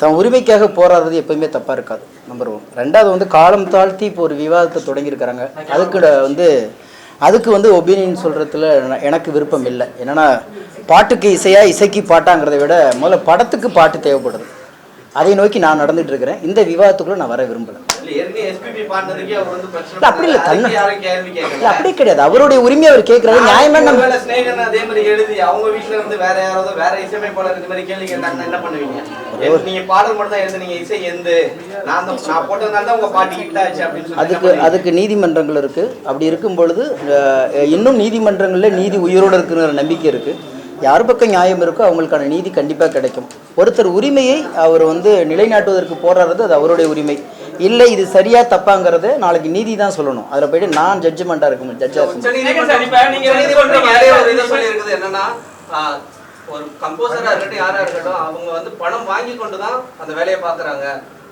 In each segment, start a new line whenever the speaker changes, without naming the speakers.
தன் உரிமைக்காக போராடுறது எப்பவுமே தப்பாக இருக்காது. நம்பர் ஒன் ரெண்டாவது வந்து காலம் தாழ்த்தி இப்போ ஒரு விவாதத்தை தொடங்கியிருக்கிறாங்க. அதுக்கு வந்து அதுக்கு வந்து ஒபீனியன் சொல்கிறதுல எனக்கு விருப்பம் இல்லை. என்னன்னா பாட்டுக்கு இசையா இசைக்கு பாட்டாங்கிறத விட முதல்ல படத்துக்கு பாட்டு தேவைப்படுது. அதை நோக்கி நான் நடந்துட்டு இருக்கிறேன் இந்த விவாதத்துக்குள்ள நான் வர விரும்பலை. அப்படி இல்ல, தன்னை- இல்லை கிடையாது. அவருடைய உரிமையை அவர் கேட்குறாரு நியாயமா நம்ம
அதே மாதிரி எழுதி அவங்க வீட்ல இருந்து வேற யாராவது வேற இசையமைப்பாளர் இந்த மாதிரி கேள்வி கேட்டாங்கன்னா என்ன பண்ணுவீங்க? நீங்க பாடல் மட்டும் தான் எழுதுனீங்க இசை எந்த நான் நான் போட்டதுனால தான் உங்க பாட்டு ஹிட் ஆச்சு அப்படின்னு
அதுக்கு அதுக்கு நீதிமன்றங்கள் இருக்கு. அப்படி இருக்கும் பொழுது இன்னும் நீதிமன்றங்களில் நீதி உயிரோடு இருக்குங்கிற நம்பிக்கை இருக்கு. யார் பக்கம் நியாயம் இருக்கோ அவங்களுக்கான நீதி கண்டிப்பாக கிடைக்கும். ஒருத்தர் உரிமையை அவர் வந்து நிலைநாட்டுவதற்கு போராடுறது அது அவருடைய உரிமை. இல்லை இது சரியா தப்பாங்கிறத நாளைக்கு நீதி தான் சொல்லணும். அதில் போயிட்டு நான் ஜட்ஜ்மெண்ட்டாக இருக்கும் ஜட்ஜாக இருக்கும்
என்னன்னா ஒரு கம்போசரா இருக்கட்டும் யாரா இருக்கட்டும் அவங்க வந்து பணம் வாங்கி கொண்டு தான் அந்த வேலையை பாக்குறாங்க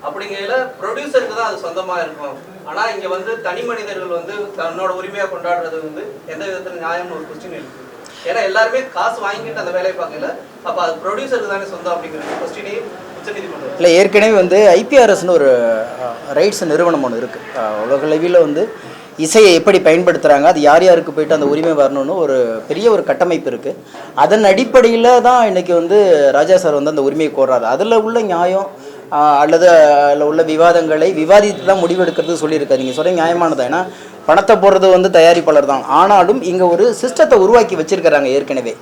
அப்படிங்கையில ப்ரொடியூசருக்கு தான் அது சொந்தமா இருக்கும். ஆனா இங்க வந்து தனி மனிதர்கள் வந்து தன்னோட உரிமையா கொண்டாடுறது வந்து எந்த விதத்துல நியாயம்னு ஒரு கொஸ்டின் இருக்கு. ஏன்னா எல்லாருமே காசு வாங்கிட்டு அந்த வேலையை பார்க்கல. அப்ப அது ப்ரொடியூசருக்கு தானே சொந்தம் அப்படிங்கிறது கொஸ்டினே
இல்லை ஏற்கனவே வந்து ஐபிஆர்எஸ்னு ஒரு ரைட்ஸ் நிறுவனம் ஒன்று இருக்குது உலகளவில் வந்து இசையை எப்படி பயன்படுத்துகிறாங்க அது யார் யாருக்கு போயிட்டு அந்த உரிமை வரணும்னு ஒரு பெரிய ஒரு கட்டமைப்பு இருக்குது அதன் அடிப்படையில் தான் இன்றைக்கி வந்து ராஜா சார் வந்து அந்த உரிமையை கோர்றாரு. அதில் உள்ள நியாயம் அல்லது அதில் உள்ள விவாதங்களை விவாதித்து தான் முடிவெடுக்கிறது சொல்லியிருக்காரு. நீங்கள் சொல்கிற நியாயமானது? ஏன்னா பணத்தை போடுறது வந்து தயாரிப்பாளர் தான். ஆனாலும் இங்கே ஒரு சிஸ்டத்தை உருவாக்கி வச்சிருக்கிறாங்க ஏற்கனவே.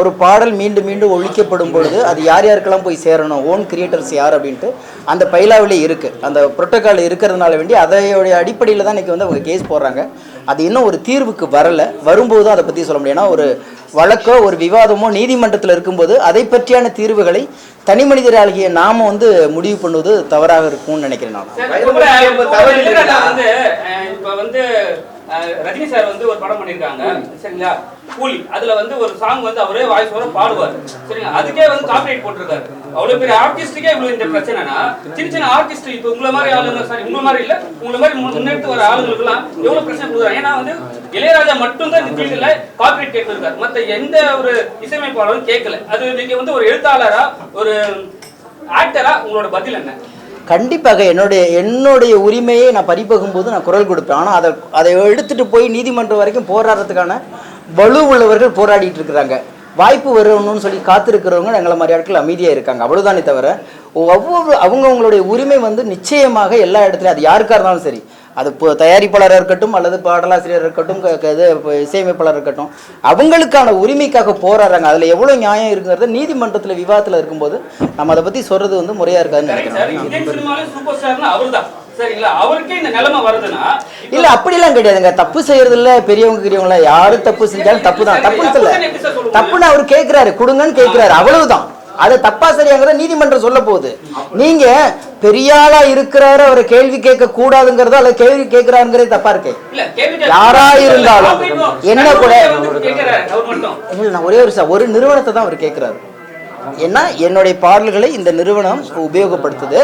ஒரு பாடல் மீண்டும் மீண்டும் ஒழிக்கப்படும் பொழுது அது யார் யாருக்கெல்லாம் போய் சேரணும்? ஓன் கிரியேட்டர்ஸ் யார் அப்படின்ட்டு அந்த பைலாவிலே இருக்குது அந்த புரோட்டோக்கால் இருக்கிறதுனால வேண்டி அதையோடைய அடிப்படையில் தான் இன்றைக்கி வந்து அவங்க கேஸ் போடுறாங்க. அது இன்னும் ஒரு தீர்வுக்கு வரலை. வரும்போது தான் அதை பற்றி சொல்ல முடியும். ஏன்னா ஒரு வழக்கோ ஒரு விவாதமோ நீதிமன்றத்தில் இருக்கும்போது அதை பற்றியான தீர்வுகளை தனி மனிதராகிய நாம வந்து முடிவு பண்ணுவது தவறாக இருக்கும்னு நினைக்கிறேன் நான்.
அஹ், ரஜினி சார் வந்து ஒரு படம் பண்ணிருக்காங்க சரிங்களா? கூலி. அதுல வந்து ஒரு சாங் வந்து அவரே வாய்ஸ் வர பாடுவார் சரிங்களா? அதுக்கே வந்து காப்பிரைட் போட்டிருக்காரு. அவ்வளவு பெரிய ஆர்டிஸ்டுக்கே இவ்வளவு இந்த பிரச்சனைனா சின்ன சின்ன ஆர்டிஸ்ட் இப்ப உங்களை மாதிரி ஆளுங்க சாரி உங்களை மாதிரி இல்ல உங்களை மாதிரி முன்னெடுத்து வர ஆளுங்களுக்கு எல்லாம் எவ்வளவு பிரச்சனை கொடுக்குறாங்க? ஏன்னா வந்து இளையராஜா மட்டும் தான் இந்த ஃபீல்டுல காப்பிரைட் கேட்டிருக்காரு. மத்த எந்த ஒரு இசையமைப்பாளரும் கேட்கல. அது நீங்க வந்து ஒரு எழுத்தாளரா ஒரு ஆக்டரா உங்களோட பதில் என்ன?
கண்டிப்பாக என்னுடைய என்னுடைய உரிமையை நான் பறிபோகும் போது நான் குரல் கொடுப்பேன். ஆனால் அதை அதை எடுத்துகிட்டு போய் நீதிமன்றம் வரைக்கும் போராடுறதுக்கான வலு உள்ளவர்கள் போராடிட்டு இருக்கிறாங்க. வாய்ப்பு வரணும்னு சொல்லி காத்திருக்கிறவங்க எங்களை மாதிரி ஆட்கள் அமைதியாக இருக்காங்க. அவ்வளோதானே தவிர ஒவ்வொரு அவங்கவுங்களுடைய உரிமை வந்து நிச்சயமாக எல்லா இடத்துலையும் அது யாருக்காக இருந்தாலும் சரி அது இப்போ தயாரிப்பாளராக இருக்கட்டும் அல்லது பாடலாசிரியர் இருக்கட்டும் இது இப்போ இசையமைப்பாளர் இருக்கட்டும் அவங்களுக்கான உரிமைக்காக போராடுறாங்க. அதில் எவ்வளோ நியாயம் இருக்குங்கிறத நீதிமன்றத்தில் விவாதத்தில் இருக்கும்போது நம்ம அதை பற்றி சொல்கிறது வந்து முறையாக இருக்காதுன்னு நினைக்கிறேன். இல்ல அப்படிலாம் கிடையாதுங்க. தப்பு செய்யறதுல பெரியவங்க பெரியவங்கள யாரு தப்பு செஞ்சாலும் தப்பு தான் தப்புன்னு சொல்ல.
தப்புன்னு
அவர் கேக்குறாரு. கொடுங்கன்னு கேக்குறாரு. அவ்வளவுதான். அது தப்பா சரியாங்கிறத நீதிமன்றம் சொல்ல போகுது. நீங்க பெரிய ஆளா இருக்கிறாரு அவரை கேள்வி கேட்க கூடாதுங்கிறதோ அல்ல கேள்வி கேட்கிறாருங்கிறது தப்பா இருக்கு? யாரா இருந்தாலும் என்ன கூட- நான் ஒரே ஒரு ஒரு நிறுவனத்தை தான் அவர் கேட்குறாரு. ஏன்னா என்னுடைய பாடல்களை இந்த நிறுவனம் உபயோகப்படுத்துது.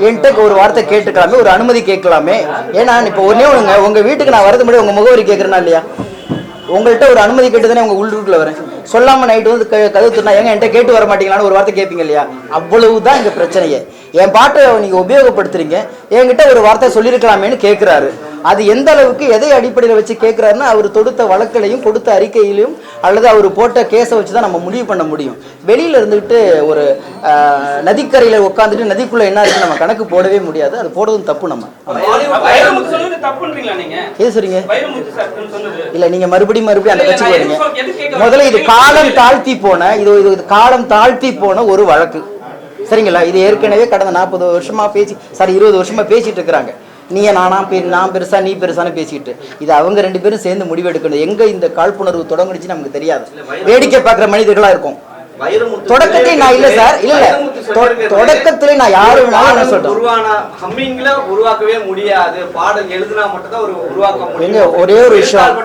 என்கிட்ட ஒரு வார்த்தை கேட்டுக்கலாமே ஒரு அனுமதி கேட்கலாமே. ஏன்னா இப்போ ஒன்னே ஒண்ணுங்க உங்க வீட்டுக்கு நான் வரது முன்னாடி உங்க முகவரி கேட்கறேனா இல்லையா? உங்கள்கிட்ட ஒரு அனுமதி கேட்டு தானே உங்க உள்ளுக்குள்ள வரேன். சொல்லாம நைட்டு வந்து க- கதவு திறனா ஏங்க என்கிட்ட கேட்டு வர மாட்டீங்களான்னு ஒரு வார்த்தை கேட்பீங்க இல்லையா? அவ்வளவுதான் இங்க பிரச்சனையே. என் பாட்டை நீங்க உபயோகப்படுத்துறீங்க. என்கிட்ட ஒரு வார்த்தை சொல்லியிருக்கலாமேன்னு கேட்கிறாரு அது எந்த அளவுக்கு எதை அடிப்படையில் வச்சு கேட்குறாருன்னா அவர் தொடுத்த வழக்கிலையும் கொடுத்த அறிக்கையிலையும் அல்லது அவர் போட்ட கேஸை வச்சு தான் நம்ம முடிவு பண்ண முடியும். வெளியில இருந்துக்கிட்டு ஒரு நதிக்கரையில உட்காந்துட்டு நதிக்குள்ள என்ன இருக்குன்னு நம்ம கணக்கு போடவே முடியாது. அது போடுறதும் தப்பு நம்ம. எது சொல்றீங்க? இல்ல நீங்க மறுபடியும் மறுபடியும் அந்த
இல்ல,
கட்சி
நான்
வரீங்க முதல்ல இது? காலம் தாழ்த்தி போன இது இது இது காலம் தாழ்த்தி போன ஒரு வழக்கு. சரிங்களா? இது ஏற்கனவே கடந்த நாற்பது வருஷமா பேசி சாரி இருபது வருஷமா பேசிட்டு இருக்கிறாங்க. நீ நானா பெ- நான் பெருசா நீ பெருசான்னு பேசிக்கிட்டு. இது அவங்க ரெண்டு பேரும் சேர்ந்து முடிவெடுக்கணும். எங்க இந்த காழ்ப்புணர்வு தொடங்குனுச்சு நமக்கு தெரியாது. வேடிக்கை பார்க்குற மனிதர்களா இருக்கும்.
வைரமுத்து
தொடக்கத்தை நான் இல்ல சார் இல்ல. தொடக்கத்திலே நான் யாரு வேணாலும் சொல்றேன்
உருவாக்கவே முடியாது. பாடல் எழுதுனா மட்டும் தான் ஒரு உருவாக்க முடியும்.
ஒரே ஒரு விஷயம்.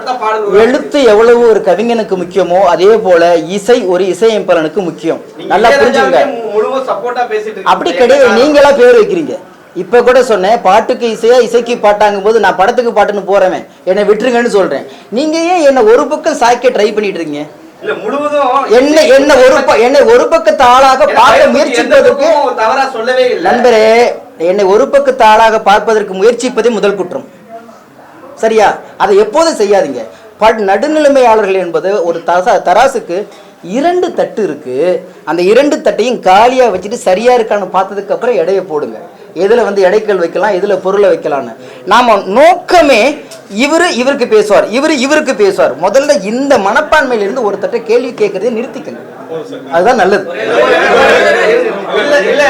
எழுத்து எவ்வளவு ஒரு கவிஞனுக்கு முக்கியமோ அதே போல இசை ஒரு இசையமைப்பாளனுக்கு முக்கியம். நல்லா புரிஞ்சுங்க. அப்படி கிடையாது. நீங்களா பேர் வைக்கிறீங்க. இப்ப கூட சொன்னேன் பாட்டுக்கு இசையா இசைக்கு பாட்டாங்கும் போது நான் படத்துக்கு பாட்டுன்னு போறவன். என்னை விட்டுருங்கன்னு சொல்றேன். நீங்க ஏன் என்ன ஒரு பக்கம் சாய்க்க ட்ரை பண்ணிட்டு இருக்கீங்க என்ன என்ன ஒரு என்னை ஒரு பக்கத்து ஆளாக பார்க்க
எந்த
முயற்சிப்பதற்கு
பக்கமும் தவறா சொல்லவே இல்லை.
நண்பரே என்னை ஒரு பக்கத்து ஆளாக பார்ப்பதற்கு முயற்சிப்பதே முதல் குற்றம். சரியா? அதை எப்போதும் செய்யாதீங்க. பட் நடுநிலைமையாளர்கள் என்பது ஒரு தசா தராசுக்கு இரண்டு தட்டு இருக்கு. அந்த இரண்டு தட்டையும் காலியாக வச்சுட்டு சரியா இருக்கான்னு பார்த்ததுக்கு அப்புறம் எடையை போடுங்க. எதுல வந்து எடைக்கல் வைக்கலாம் எதுல பொருளை வைக்கலாம்னு. நாம நோக்கமே இவரு இவருக்கு பேசுவார் இவரு இவருக்கு பேசுவார். முதல்ல இந்த மனப்பான்மையில இருந்து ஒரு தட்டை கேள்வி கேட்கறதை நிறுத்திக்கங்க அதுதான் நல்லது.
இல்ல இல்ல.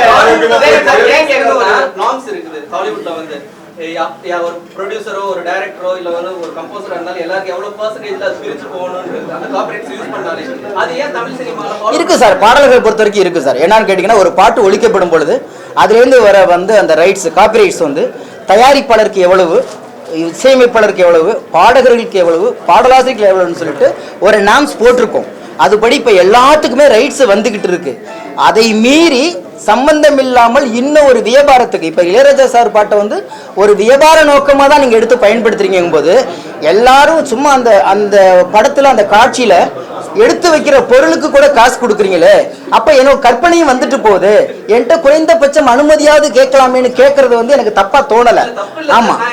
ஏன் கேக்குறேன்னா நார்ம்ஸ் இருக்குது. ஹாலிவுட்ல வந்து ஏய், யா- யா- ஒரு ப்ரொடியூசரோ ஒரு டைரக்டரோ இல்ல வந்து ஒரு கம்போசரா இருந்தாலும் எல்லாருக்கும் எவ்வளவு பர்சன்டேஜ்ல அது பிரிச்சு போகணும்னு அந்த கார்பரேட்ஸ் யூஸ் பண்ணாலே. அது ஏன் தமிழ் சினிமால follow
இருக்கு சார் பாடல்கள் பொறுத்த வரைக்கும் இருக்கு சார். என்னன்னு கேட்டிங்கன்னா ஒரு பாட்டு ஒழிக்கப்படும் பொழுது அதுலேருந்து வர வந்து அந்த ரைட்ஸ் காப்பிரைட்ஸ் வந்து தயாரிப்பாளருக்கு எவ்வளவு இசையமைப்பாளருக்கு எவ்வளவு பாடகர்களுக்கு எவ்வளவு பாடலாசிரியர்களுக்கு எவ்வளவுன்னு சொல்லிட்டு ஒரு நாம்ஸ் போட்டிருக்கோம். அதுபடி இப்போ எல்லாத்துக்குமே ரைட்ஸ் வந்துகிட்டு இருக்கு. அதை மீறி சம்பந்தம் இல்லாமல் இன்னும் ஒரு வியாபாரத்துக்கு இப்போ இளையராஜா சார் பாட்டை வந்து ஒரு வியாபார நோக்கமாக தான் நீங்கள் எடுத்து பயன்படுத்துறீங்க போது எல்லாரும் சும்மா அந்த அந்த படத்தில் அந்த காட்சியில் எடுத்து வைக்கிற பொருளுக்கு கூட காசு கொடுக்குறீங்களே? அப்ப என்னோட கற்பனையும் வந்துட்டு போகுது. என்கிட்ட குறைந்தபட்சம் அனுமதியாவது கேட்கலாமேன்னு கேட்கறது வந்து எனக்கு தப்பா தோணல. ஆமா.
நான்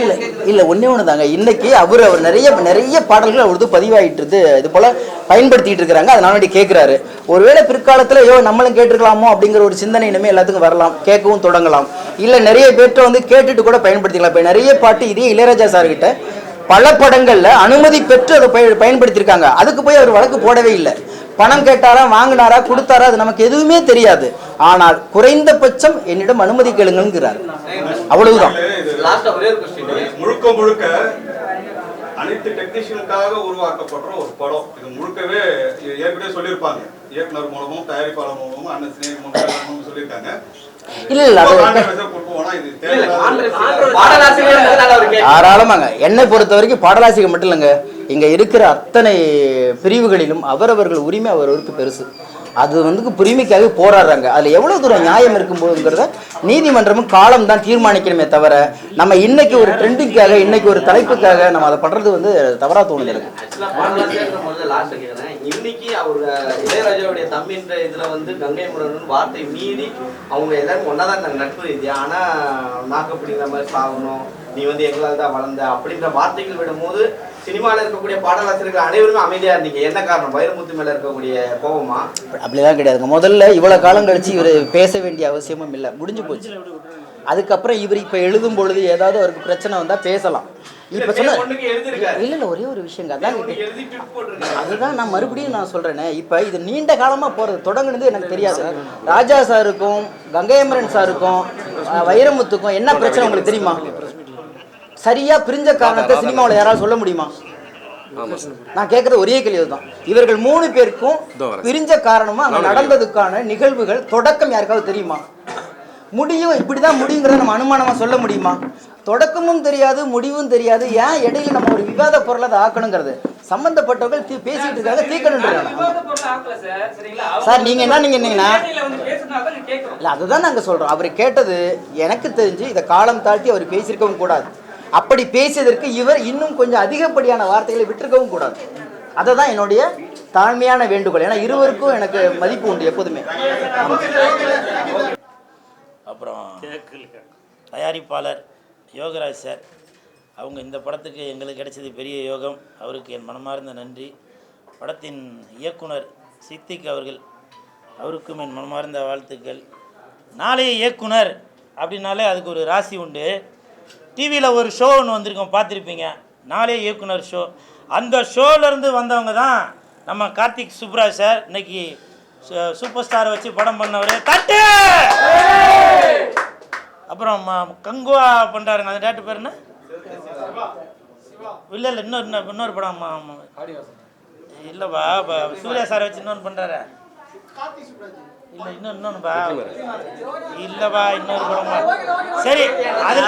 இல்ல
ஏன் கேக்குறது
இல்ல ஒண்ணே ஒன்று தாங்க இன்னைக்கு அவர் அவர் நிறைய நிறைய பாடல்கள் அவரது பதிவாயிட்டு இது போல பயன்படுத்திட்டு இருக்கிறாங்க. அதை நானடி கேட்கிறாரு. ஒருவேளை பிற்காலத்துல ஐயோ நம்மளும் கேட்டிருக்கலாமோ? அப்படிங்கிற ஒரு சிந்தனை இனிமே எல்லாத்துக்கும் வரலாம். கேட்கவும் தொடங்கலாம். இல்ல நிறைய பேர்ட்ட வந்து கேட்டுட்டு கூட பயன்படுத்திக்கலாம். இப்ப நிறைய பாட்டு இதே இளையராஜா சார் கிட்ட பல படங்கள்ல அனுமதி பெற்று அதை பய- பயன்படுத்தியிருக்காங்க. அதுக்கு போய் அவர் வழக்கு போடவே இல்லை. பணம் கேட்டாரா வாங்கினாரா கொடுத்தாரா அது நமக்கு எதுவுமே தெரியாது. ஆனால் குறைந்தபட்சம் என்னிடம் அனுமதி கேளுங்கிறார் அவ்வளவுதான்.
முழுக்க முழுக்க அனைத்து டெக்னீஷியனுக்காக உருவாக்கப்படுற ஒரு படம். இது முழுக்கவே ஏற்கனவே சொல்லியிருப்பாங்க. இயக்குனர் மூலமும் தயாரிப்பாளர் மூலமும் அண்ணன் சினேகி மூலமும் சொல்லியிருக்காங்க.
தாராளமாங்க. என்னை பொறுத்த வரைக்கும் பாடலாசிரியர் மட்டும் இல்லைங்க. இங்க இருக்கிற அத்தனை பிரிவுகளிலும் அவரவர்கள் உரிமை அவரவருக்கு பெருசு. அது வந்து உரிமைக்காக போராடுறாங்க. அதில் எவ்வளோ தூரம் நியாயம் இருக்கும்போதுங்கிறத நீதிமன்றமும் காலம் தான் தீர்மானிக்கணுமே தவிர நம்ம இன்னைக்கு ஒரு ட்ரெண்டிங்காக இன்னைக்கு ஒரு தலைப்புக்காக நம்ம அதை பண்ணுறது வந்து தவறாக தோணுது எனக்கு
இன்னைக்கு அவர் இளையராஜாவுடைய தம்பின்ற இதுல வந்து கங்கை முரன் வார்த்தை மீறி அவங்க எல்லாரும் ஒன்னாதான் இருந்தாங்க நட்பு ரீதியா. ஆனா நாக்கு மாதிரி சாகணும் நீ வந்து எங்களால் தான் வளர்ந்த அப்படின்ற வார்த்தைகள் விடும்போது சினிமாவில் இருக்கக்கூடிய பாடலாசிரியர்கள் அனைவருமே அமைதியா இருந்தீங்க. என்ன காரணம்? வைரமுத்து மேல இருக்கக்கூடிய கோபமா?
அப்படிலாம் கிடையாதுங்க. முதல்ல இவ்வளவு காலம் கழிச்சு இவர் பேச வேண்டிய அவசியமும் இல்லை. முடிஞ்சு போச்சு. அதுக்கப்புறம் இவர் இப்ப எழுதும் பொழுது ஏதாவது அவருக்கு பிரச்சனை வந்தா பேசலாம். இப்ப சொன்ன இல்ல இல்ல ஒரே ஒரு விஷயங்க. அதான் அதுதான் நான் மறுபடியும் நான் சொல்றேனே. இப்ப இது நீண்ட காலமா போறது தொடங்குனது எனக்கு தெரியாது. ராஜா சாருக்கும் கங்கையமரன் சாருக்கும் வைரமுத்துக்கும் என்ன பிரச்சனை உங்களுக்கு தெரியுமா? சரியா பிரிஞ்ச காரணத்தை சினிமாவில் யாராவது சொல்ல முடியுமா? நான் கேட்கறது ஒரே கேள்வி தான் இவர்கள் மூணு பேருக்கும் பிரிஞ்ச காரணமா அங்க நடந்ததுக்கான நிகழ்வுகள் தொடக்கம் யாருக்காவது தெரியுமா? முடியும் இப்படிதான் முடியுங்கிறத நம்ம அனுமானமா சொல்ல முடியுமா? தொடக்கமும் தெரியாது முடிவும் தெரியாது. ஏன் இடையில நம்ம ஒரு விவாத பொருளை அதை ஆக்கணுங்கிறது? சம்பந்தப்பட்டவர்கள் தீ- பேசிட்டு இருக்காங்க தீக்கணுன்றாங்க
சார் சரிங்களா? அவங்க
சார், நீங்க என்ன
தான் கேட்கறோம்.
இல்ல அதுதான் நாங்க சொல்றோம். அவர் கேட்டது எனக்கு தெரிஞ்சு இதை காலம் தாழ்த்தி அவர் பேசியிருக்கவும் கூடாது. அப்படி பேசியதற்கு இவர் இன்னும் கொஞ்சம் அதிகப்படியான வார்த்தைகளை விட்டிருக்கவும் கூடாது. அதை தான் என்னுடைய தாழ்மையான வேண்டுகோள். ஏன்னா இருவருக்கும் எனக்கு மதிப்பு உண்டு எப்போதுமே.
அப்புறம் தயாரிப்பாளர் யோகராஜ் சார் அவங்க இந்த படத்துக்கு எங்களுக்கு கிடைச்சது பெரிய யோகம். அவருக்கு என் மனமார்ந்த நன்றி. படத்தின் இயக்குனர் சித்திக் அவர்கள் அவருக்கும் என் மனமார்ந்த வாழ்த்துக்கள். நாளைய இயக்குனர் அப்படின்னாலே அதுக்கு ஒரு ராசி உண்டு. டிவியில் ஒரு ஷோ ஒன்று வந்திருக்கோம் பார்த்துருப்பீங்க. நாளைய இயக்குனர் ஷோ அந்த ஷோலேருந்து வந்தவங்க தான் நம்ம கார்த்திக் சுப்ராஜ் சார். இன்னைக்கு சு- சூப்பர் ஸ்டாரை வச்சு படம் பண்ணவர். தட்டு! அப்புறம் ம- கங்குவா பண்ணுறாருங்க அந்த டேட்டு பேர் என்ன? இல்லை இல்லை இன்னொரு இன்னொரு படம் ம- ம- இல்லைப்பா சூர்யா சாரை வச்சு இன்னொன்று பண்ணுறாரு இல்லை இன்னும் இன்னொன்றுப்பா இல்லைப்பா இன்னொரு படமா சரி அது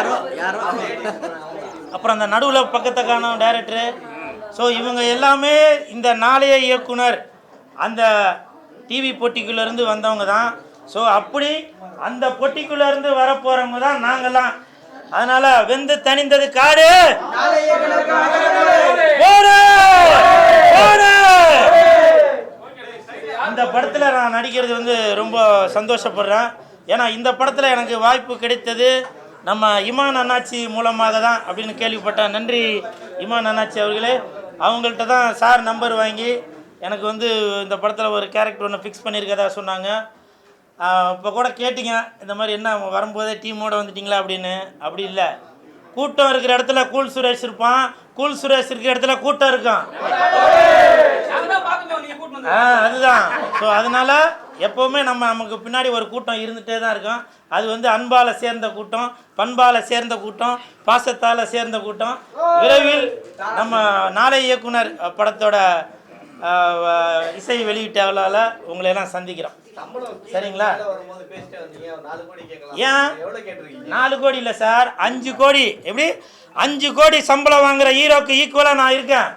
அப்புறம் அந்த நடுவில் பக்கத்தை காணும் டைரக்டரு ஸோ இவங்க எல்லாமே இந்த நாளைய இயக்குனர். அந்த டிவி போட்டிக்குள்ளேருந்து வந்தவங்க தான். ஸோ அப்படி அந்த போட்டிக்குள்ளேருந்து வரப்போகிறவங்க தான் நாங்கள்லாம். அதனால வெந்து தணிந்தது காடு. ஓடு! ஓடு! இந்த படத்தில் நான் நடிக்கிறது வந்து ரொம்ப சந்தோஷப்படுறேன். ஏன்னா இந்த படத்தில் எனக்கு வாய்ப்பு கிடைத்தது நம்ம இமான் அண்ணாச்சி மூலமாக தான் அப்படின்னு கேள்விப்பட்டேன் நன்றி இமான் அண்ணாச்சி அவர்களே. அவங்கள்ட்ட தான் சார் நம்பர் வாங்கி எனக்கு வந்து இந்த படத்தில் ஒரு கேரக்டர் ஒன்று ஃபிக்ஸ் பண்ணியிருக்கதா சொன்னாங்க. இப்போ கூட கேட்டிங்க இந்த மாதிரி என்ன வரும்போதே டீமோட வந்துட்டிங்களா அப்படின்னு. அப்படி இல்லை. கூட்டம் இருக்கிற இடத்துல கூல் சுரேஷ் இருப்பான். கூல் சுரேஷ் இருக்கிற இடத்துல கூட்டம் இருக்கும். அதுதான். ஸோ அதனால எப்போவுமே நம்ம நமக்கு பின்னாடி ஒரு கூட்டம் இருந்துகிட்டே தான் இருக்கும். அது வந்து அன்பால் சேர்ந்த கூட்டம் பண்பால் சேர்ந்த கூட்டம் பாசத்தால் சேர்ந்த கூட்டம். விரைவில் நம்ம நாளை இயக்குனர் படத்தோட இசை வெளியீட்டாளால் உங்களை எல்லாம் சந்திக்கிறோம். சரிங்களா? ஏன்? நாலு கோடி இல்லை சார் அஞ்சு கோடி. எப்படி? அஞ்சு கோடி சம்பளம் வாங்குற ஹீரோக்கு ஈக்குவலாக நான் இருக்கேன்.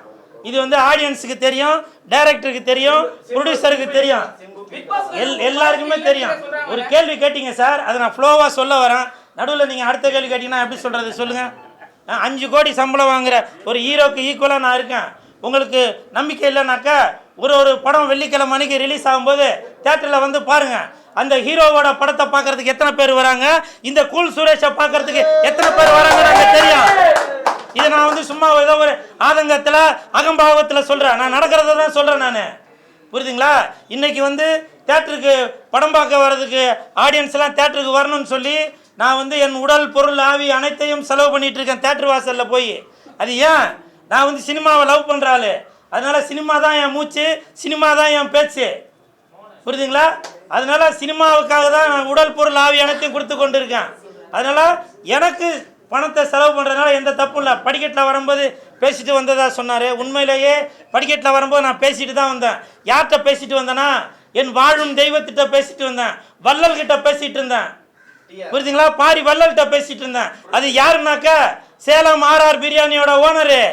இது வந்து ஆடியன்ஸுக்கு தெரியும் டைரக்டருக்கு தெரியும் ப்ரொடியூசருக்கு தெரியும். எல் எல்லாருக்குமே தெரியும். ஒரு கேள்வி கேட்டீங்க சார் அதை நான் ஃப்ளோவாக சொல்ல வரேன். நடுவில் நீங்கள் அடுத்த கேள்வி கேட்டிங்கன்னா எப்படி சொல்கிறது சொல்லுங்கள் அஞ்சு கோடி சம்பளம் வாங்குற ஒரு ஹீரோக்கு ஈக்குவலாக நான் இருக்கேன். உங்களுக்கு நம்பிக்கை இல்லைனாக்கா ஒரு ஒரு படம் வெள்ளிக்கிழமை மணிக்கு ரிலீஸ் ஆகும்போது தேட்டரில் வந்து பாருங்கள் அந்த ஹீரோவோட படத்தை பார்க்கறதுக்கு எத்தனை பேர் வராங்க? இந்த கூல் சுரேஷை பார்க்கறதுக்கு எத்தனை பேர் வராங்க தெரியும். இது நான் வந்து சும்மா ஏதோ ஒரு ஆதங்கத்தில் அகம்பாவத்தில் சொல்கிறேன் நான் நடக்கிறத தான் சொல்கிறேன் நான். புரியுதுங்களா? இன்றைக்கி வந்து தேட்டருக்கு படம் பார்க்க வர்றதுக்கு ஆடியன்ஸ்லாம் தேட்டருக்கு வரணும்னு சொல்லி நான் வந்து என் உடல் பொருள் ஆவி அனைத்தையும் செலவு பண்ணிகிட்டு இருக்கேன் தேட்டர் வாசலில் போய். அது ஏன்? நான் வந்து சினிமாவை லவ் பண்ணுறாள் அதனால் அதனால சினிமா தான் என் மூச்சு சினிமா தான் என் பேச்சு. புரியுதுங்களா? அதனால சினிமாவுக்காக தான் நான் உடல் பொருள் ஆவி அனைத்தையும் கொடுத்து கொண்டு இருக்கேன் அதனால் எனக்கு பணத்தை செலவு பண்ணுறதுனால எந்த தப்பும் இல்லை. படிக்கட்டில் வரும்போது பேசிட்டு வந்ததா சொன்னார். உண்மையிலேயே படிக்கட்டில் வரும்போது நான் பேசிட்டு தான் வந்தேன். யார்கிட்ட பேசிட்டு வந்தேன்னா என் வாழும் தெய்வத்திட்ட பேசிட்டு வந்தேன். வள்ளல்கிட்ட பேசிட்டு இருந்தேன். புரிஞ்சுங்களா பாரி வள்ளல்கிட்ட பேசிட்டு இருந்தேன். அது யாருனாக்கா சேலம் ஆர்ஆர் பிரியாணியோட ஓனரு.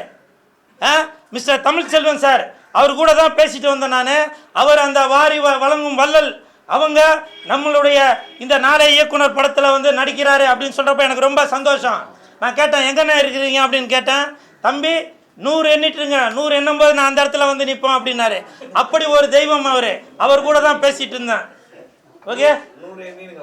ஆ? Mister Tamilselvan sir. அவர் கூட தான் பேசிட்டு வந்தேன் நான். அவர் அந்த வாரி வ- வழங்கும் வள்ளல் அவங்க நம்மளுடைய இந்த நாளை இயக்குனர் படத்தில் வந்து நடிக்கிறாரு அப்படின்னு சொல்கிறப்ப எனக்கு ரொம்ப சந்தோஷம். நான் கேட்டேன் எங்கண்ணே இருக்கிறீங்க? அப்படின்னு கேட்டேன். தம்பி நூறு எண்ணிட்டுருங்க. நூறு எண்ணும் போது நான் அந்த இடத்துல வந்து நிற்போம் அப்படின்னாரு. அப்படி ஒரு தெய்வம் அவர். அவர் கூட தான் பேசிட்டு இருந்தேன். ஓகே?
நூறு எண்ணினுங்க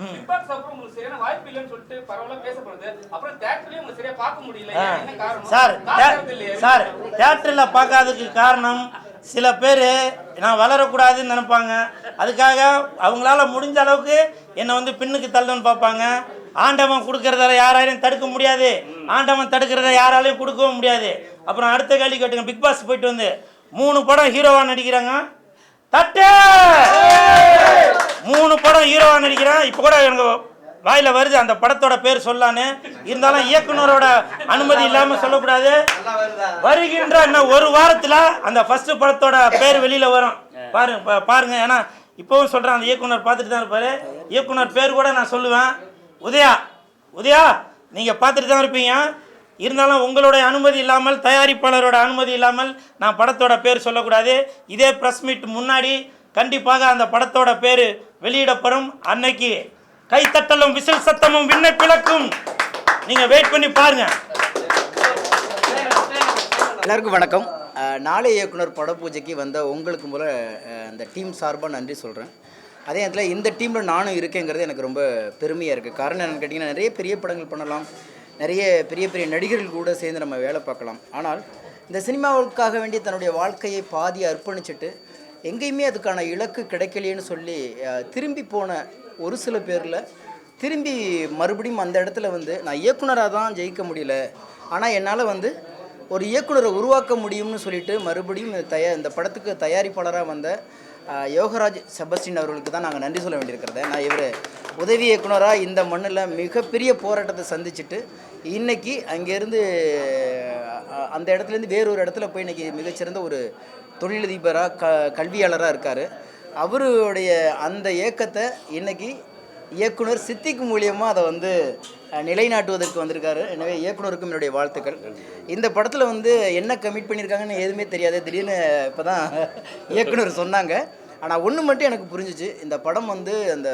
Big Boss அப்புறம் உங்களுக்கு சரியான வாய்ப்பு இல்லைன்னு சொல்லிட்டு பரவாயில்ல பேசப்படுது. அப்புறம் தேட்டர்லயும் உங்களுக்கு சரியா பார்க்க முடியல.
ஆ.
என்ன காரணம்?
சார்? சார் பார்க்காததுக்கு காரணம் சில பேர் நான் வளரக்கூடாதுன்னு நினைப்பாங்க. அதுக்காக அவங்களால முடிஞ்ச அளவுக்கு என்னை வந்து பின்னுக்கு தள்ளணும்னு பார்ப்பாங்க. ஆண்டவன் கொடுக்கறத யாராலையும் தடுக்க முடியாது. ஆண்டவன் தடுக்கிறத யாராலையும் கொடுக்கவும் முடியாது. அப்புறம் அடுத்த கேள்வி கேட்டுங்க. பிக் பாஸ் போயிட்டு வந்து மூணு படம் ஹீரோவாக நடிக்கிறாங்க. தட்டு! மூணு படம் ஹீரோவா நடிக்கிறேன். இப்போ கூட எனக்கு வாயில வருது அந்த படத்தோட பேர் சொல்லான்னு. இருந்தாலும் இயக்குனரோட அனுமதி இல்லாம சொல்லக்கூடாது. வருகின்ற இன்னும் ஒரு வாரத்துல அந்த ஃபர்ஸ்ட் படத்தோட பேர் வெளியில வரும். பாருங்க பாருங்க. ஏன்னா இப்பவும் சொல்றேன் அந்த இயக்குனர் பார்த்துட்டு தான் இருப்பாரு. இயக்குனர் பேர் கூட நான் சொல்லுவேன். உதயா உதயா நீங்க பார்த்துட்டு தான் இருப்பீங்க. இருந்தாலும் உங்களுடைய அனுமதி இல்லாமல் தயாரிப்பாளரோட அனுமதி இல்லாமல் நான் படத்தோட பேர் சொல்லக்கூடாது. இதே ப்ரெஸ் மீட் முன்னாடி கண்டிப்பாக அந்த படத்தோட பேர் வெளியிடப்படும். அன்னைக்கு கைத்தட்டலும் விசில் சத்தமும் விண்ணை பிளக்கும். நீங்க வெயிட் பண்ணி பாருங்க.
எல்லாருக்கும் வணக்கம். நாளை இயக்குனர் பட பூஜைக்கு வந்த உங்களுக்கு போல அந்த டீம் சார்பாக நன்றி சொல்கிறேன் அதே நேரத்தில் இந்த டீமில் நானும் இருக்கேங்கிறது எனக்கு ரொம்ப பெருமையாக இருக்குது காரணம் என்னென்னு கேட்டிங்கன்னா நிறைய பெரிய படங்கள் பண்ணலாம். நிறைய பெரிய பெரிய நடிகர்கள் கூட சேர்ந்து நம்ம வேலை பார்க்கலாம். ஆனால் இந்த சினிமாவுக்காக வேண்டி தன்னுடைய வாழ்க்கையை பாதி அர்ப்பணிச்சுட்டு எங்கேயுமே அதுக்கான இலக்கு கிடைக்கலையேன்னு சொல்லி திரும்பி போன ஒரு சில பேரில் திரும்பி மறுபடியும் அந்த இடத்துல வந்து நான் இயக்குனராக தான் ஜெயிக்க முடியல. ஆனால் என்னால் வந்து ஒரு இயக்குனரை உருவாக்க முடியும்னு சொல்லிட்டு மறுபடியும் இந்த தயா இந்த படத்துக்கு தயாரிப்பாளராக வந்த யோகராஜ் செபஸ்டின் அவர்களுக்கு தான் நாங்கள் நன்றி சொல்ல வேண்டியிருக்கிறத. நான் இவர் உதவி இயக்குனராக இந்த மண்ணில் மிகப்பெரிய போராட்டத்தை சந்திச்சுட்டு இன்னைக்கு அங்கேருந்து அந்த இடத்துலேருந்து வேறொரு இடத்துல போய் இன்னைக்கு மிகச்சிறந்த ஒரு தொழிலதிபராக க கல்வியாளராக இருக்கார். அவருடைய அந்த இயக்கத்தை இன்னைக்கு இயக்குனர் சித்திக்கு மூலியமாக அதை வந்து நிலைநாட்டுவதற்கு வந்திருக்காரு. எனவே இயக்குனருக்கும் என்னுடைய வாழ்த்துக்கள். இந்த படத்தில் வந்து என்ன கமிட் பண்ணியிருக்காங்கன்னு எதுவுமே தெரியாது. திடீர்னு இப்போ தான் இயக்குனர் சொன்னாங்க. ஆனால் ஒன்று மட்டும் எனக்கு புரிஞ்சிச்சு. இந்த படம் வந்து அந்த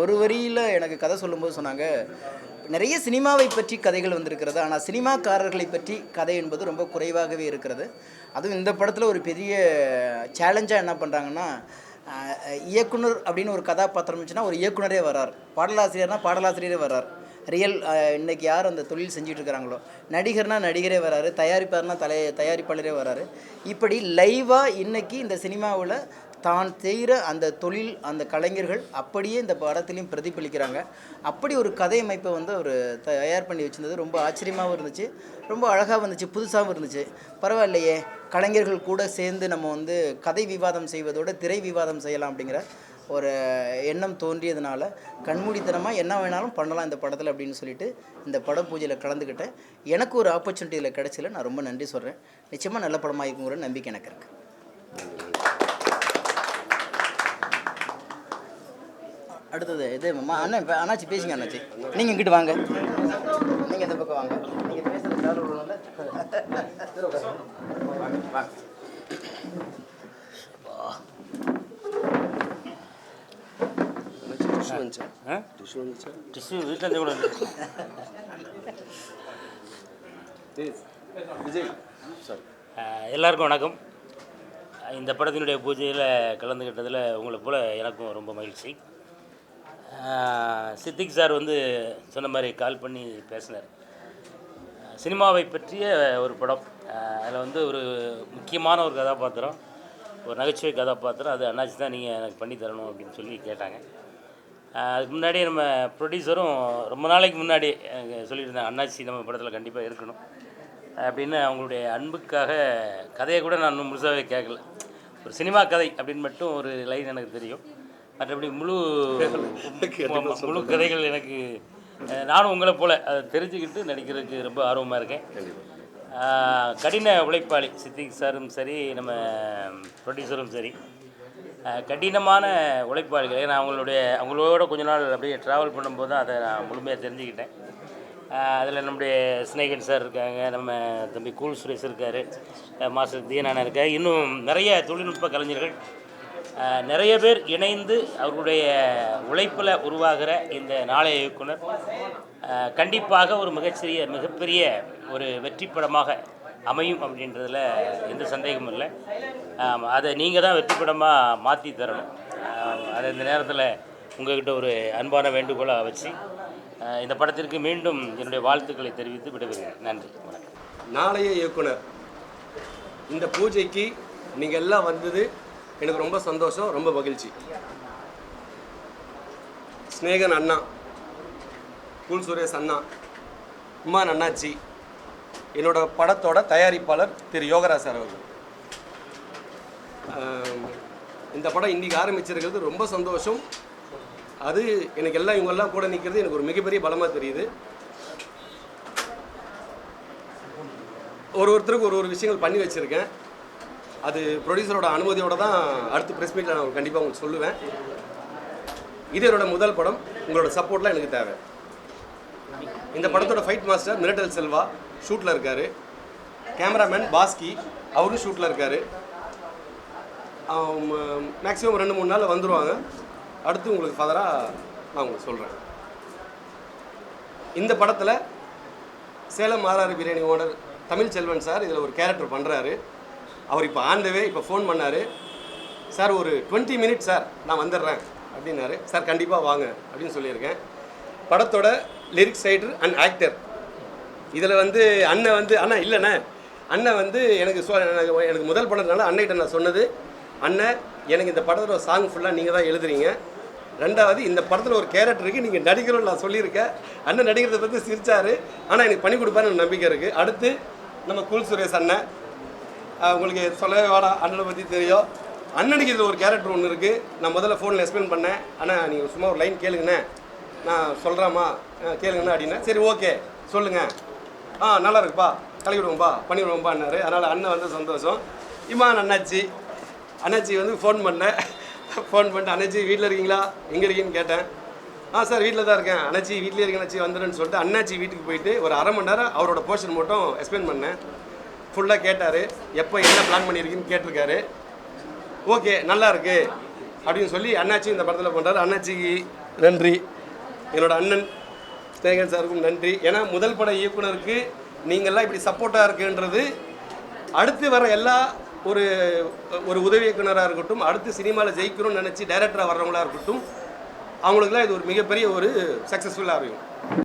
ஒரு வரியில் எனக்கு கதை சொல்லும்போது சொன்னாங்க நிறைய சினிமாவை பற்றி கதைகள் வந்திருக்கிறது. ஆனால் சினிமாக்காரர்களை பற்றி கதை என்பது ரொம்ப குறைவாகவே இருக்கிறது. அதுவும் இந்த படத்தில் ஒரு பெரிய சேலஞ்சாக என்ன பண்ணுறாங்கன்னா இயக்குனர் அப்படின்னு ஒரு கதாபாத்திரம் இருந்துச்சுன்னா ஒரு இயக்குனரே வரார் பாடலாசிரியர்னா பாடலாசிரியரே வரார் ரியல் இன்றைக்கி யார் அந்த தொழில் செஞ்சுட்டு இருக்கிறாங்களோ நடிகர்னா நடிகரே வராரு தயாரிப்பார்னா தலை தயாரிப்பாளரே வராரு இப்படி லைவாக இன்றைக்கி இந்த சினிமாவில் தான் செய்கிற அந்த தொழில் அந்த கலைஞர்கள் அப்படியே இந்த படத்துலையும் பிரதிபலிக்கிறாங்க. அப்படி ஒரு கதை அமைப்பை வந்து அவர் தயார் பண்ணி வச்சுருந்தது. ரொம்ப ஆச்சரியமாகவும் இருந்துச்சு. ரொம்ப அழகாகவும் இருந்துச்சு. புதுசாகவும் இருந்துச்சு. பரவாயில்லையே. கலைஞர்கள் கூட சேர்ந்து நம்ம வந்து கதை விவாதம் செய்வதோடு திரை விவாதம் செய்யலாம் அப்படிங்கிற ஒரு எண்ணம் தோன்றியதுனால கண்மூடித்தனமாக என்ன வேணாலும் பண்ணலாம் இந்த படத்தில் அப்படின்னு சொல்லிட்டு இந்த பட பூஜையில் கலந்துக்கிட்டேன் எனக்கு ஒரு ஆப்பர்ச்சுனிட்டி இதில் கிடைச்சல நான் ரொம்ப நன்றி சொல்கிறேன் நிச்சயமாக நல்ல படமாக இருக்குங்கிற நம்பிக்கை எனக்கு இருக்குது அடுத்தது இது அம்மா அண்ணன் இப்போ அண்ணாச்சி பேசுங்க அண்ணாச்சி. நீங்கள் இங்கிட்டு வாங்க. நீங்கள் இந்த பக்கம் வாங்க. நீங்கள் இதுல உட்காருங்க. வாங்க
டிஷ்யூ வீட்டில் கூட அஹ் எல்லாருக்கும் வணக்கம். இந்த படத்தினுடைய பூஜையில் கலந்துக்கிட்டதில் உங்களை போல் எனக்கும் ரொம்ப மகிழ்ச்சி. சித்திக் சார் வந்து சொன்ன மாதிரி கால் பண்ணி பேசினார். சினிமாவை பற்றிய ஒரு படம். அதில் வந்து ஒரு முக்கியமான ஒரு கதாபாத்திரம் ஒரு நகைச்சுவை கதாபாத்திரம். அது அண்ணாச்சி தான் நீங்கள் எனக்கு பண்ணி தரணும் அப்படின்னு சொல்லி கேட்டாங்க. அதுக்கு முன்னாடி நம்ம ப்ரொடியூசரும் ரொம்ப நாளைக்கு முன்னாடி எனக்கு சொல்லியிருந்தாங்க அண்ணாச்சி நம்ம படத்தில் கண்டிப்பாக இருக்கணும். அப்படின்னு அவங்களுடைய அன்புக்காக கதையை கூட நான் இன்னும் முழுசாகவே கேட்கல. ஒரு சினிமா கதை அப்படின்னு மட்டும் ஒரு லைன் எனக்கு தெரியும். மற்றபடி முழு முழு கதைகள் எனக்கு நானும் உங்களை போல் அதை தெரிஞ்சுக்கிட்டு நடிக்கிறதுக்கு ரொம்ப ஆர்வமாக இருக்கேன். கடின உழைப்பாளி சித்திக் சாரும் சரி நம்ம ப்ரொடியூசரும் சரி. கடினமான உழைப்பாளிகள். ஏன்னா அவங்களுடைய அவங்களோட கொஞ்ச நாள் அப்படியே ட்ராவல் பண்ணும்போது தான் அதை நான் முழுமையாக தெரிஞ்சுக்கிட்டேன். அதில் நம்முடைய ஸ்னேகன் சார் இருக்காங்க நம்ம தம்பி கூல் சுரேஷ் இருக்கார் மாஸ்டர் தீனானா இருக்கார். இன்னும் நிறைய தொழில்நுட்ப கலைஞர்கள் நிறைய பேர் இணைந்து அவர்களுடைய உழைப்பில் உருவாகிற இந்த நாளைய இயக்குனர் கண்டிப்பாக ஒரு மிகச்சிறிய மிகப்பெரிய ஒரு வெற்றி படமாக அமையும் அப்படின்றதுல எந்த சந்தேகமும் இல்லை. அதை நீங்கள் தான் வெற்றி படமாக மாற்றி தரணும். அது அதை இந்த நேரத்தில் உங்கள்கிட்ட ஒரு அன்பான வேண்டுகோளாக வச்சு இந்த படத்திற்கு மீண்டும் என்னுடைய வாழ்த்துக்களை தெரிவித்து விடுகிறேன் நன்றி வணக்கம்.
நாளைய இயக்குனர் இந்த பூஜைக்கு நீங்கள் எல்லாம் வந்தது எனக்கு ரொம்ப சந்தோஷம் ரொம்ப மகிழ்ச்சி. ஸ்நேகன் அண்ணா கூல் சுரேஷ் அண்ணா உமான் அண்ணாச்சி என்னோட படத்தோட தயாரிப்பாளர் திரு யோகராஜ் சார் அவர்கள். இந்த படம் இன்றைக்கி ஆரம்பிச்சிருக்கிறது ரொம்ப சந்தோஷம். அது எனக்கு எல்லாம் இவங்கெல்லாம் கூட நிற்கிறது எனக்கு ஒரு மிகப்பெரிய பலமாக தெரியுது. ஒரு ஒருத்தருக்கு ஒரு ஒரு விஷயங்கள் பண்ணி வச்சுருக்கேன். அது ப்ரொடியூசரோட அனுமதியோட தான் அடுத்த ப்ரெஸ் மீட்டில் நான் கண்டிப்பாக உங்களுக்கு சொல்லுவேன். இது என்னோட முதல் படம். உங்களோட சப்போர்ட்லாம் எனக்கு தேவை. இந்த படத்தோட ஃபைட் மாஸ்டர் மிரட்டல் செல்வா ஷூட்டில் இருக்கார். கேமராமேன் பாஸ்கி அவரும் ஷூட்டில் இருக்கார். மேக்ஸிமம் ரெண்டு மூணு நாளில் வந்துடுவாங்க அடுத்து உங்களுக்கு ஃபதராக நான் உங்களுக்கு சொல்கிறேன் இந்த படத்தில் சேலம் மாறாறு பிரியாணி ஓனர் தமிழ் செல்வன் சார் இதில் ஒரு கேரக்டர் பண்ணுறாரு அவர் இப்போ ஆண்டவே இப்போ ஃபோன் பண்ணார். சார் ஒரு டுவெண்ட்டி மினிட் சார் நான் வந்துடுறேன். அப்படின்னாரு. சார் கண்டிப்பாக வாங்க. அப்படின்னு சொல்லியிருக்கேன். படத்தோட லிரிக்ஸ் ரைட்டர் அண்ட் ஆக்டர் இதில் வந்து அண்ணன் வந்து அண்ணா இல்லைண்ணே அண்ணன் வந்து எனக்கு சொ எனக்கு- எனக்கு முதல் படத்தினால அண்ணகிட்ட நான் சொன்னது அண்ணன் எனக்கு இந்த படத்தோட சாங் ஃபுல்லாக நீங்கள் தான் எழுதுறீங்க. ரெண்டாவது இந்த படத்தில் ஒரு கேரக்டருக்கு நீங்கள் நடிக்கிறோம் நான் சொல்லியிருக்கேன். அண்ணன் நடிக்கிறத பற்றி சிரிச்சாரு. ஆனால் எனக்கு பண்ணி கொடுப்பாருன்னு நம்பிக்கை இருக்குது அடுத்து நம்ம குல் சுரேஷ் அண்ணன். உங்களுக்கு சொல்லவே வேணாம். அண்ணனை பற்றி தெரியும். அண்ணனுக்கு இதில் ஒரு கேரக்டர் ஒன்று இருக்குது நான் முதல்ல ஃபோனில் எக்ஸ்பிளைன் பண்ணேன். அண்ணா நீங்கள் சும்மா ஒரு லைன் கேளுங்கண்ணே. நான் சொல்கிறேம்மா கேளுங்கண்ணா அப்படின்னா சரி ஓகே சொல்லுங்கள் ஆ நல்லா இருக்குப்பா. கலக்கி விடுவோம்ப்பா பண்ணிவிடுவோம்ப்பான்னாரு அதனால் அண்ணன் வந்து சந்தோஷம். இமான் அண்ணாச்சி. அண்ணாச்சி வந்து ஃபோன் பண்ணேன் ஃபோன் பண்ணிட்டு அண்ணாச்சி வீட்டில் இருக்கீங்களா? எங்கே இருக்கீங்கன்னு கேட்டேன். ஆ சார் வீட்டில் தான் இருக்கேன். அண்ணாச்சி வீட்டிலே இருக்கேன் அண்ணாச்சி. வந்துடுன்னு சொல்லிட்டு அண்ணாச்சி வீட்டுக்கு போயிட்டு ஒரு அரை மணி நேரம் அவரோட போர்ஷன் மட்டும் எக்ஸ்பிளைன் பண்ணேன். ஃபுல்லாக கேட்டார். எப்போ என்ன பிளான் பண்ணியிருக்கீன்னு கேட்டிருக்காரு. ஓகே நல்லா இருக்கு. அப்படின்னு சொல்லி அண்ணாச்சி இந்த படத்தில் பண்ணுறாரு அண்ணாச்சிக்கு நன்றி. என்னோட அண்ணன் ஸ்நேகன் சாருக்கும் நன்றி. ஏன்னா முதல் பட இயக்குனருக்கு நீங்கள்லாம் இப்படி சப்போர்ட்டாக இருக்குன்றது அடுத்து வர எல்லா ஒரு ஒரு உதவி இயக்குனராக இருக்கட்டும் அடுத்து சினிமாவில் ஜெயிக்கணும்னு நினச்சி டைரக்டராக வர்றவங்களாக இருக்கட்டும் அவங்களுக்குலாம் இது ஒரு மிகப்பெரிய ஒரு சக்ஸஸ்ஃபுல்லாக இருக்கும்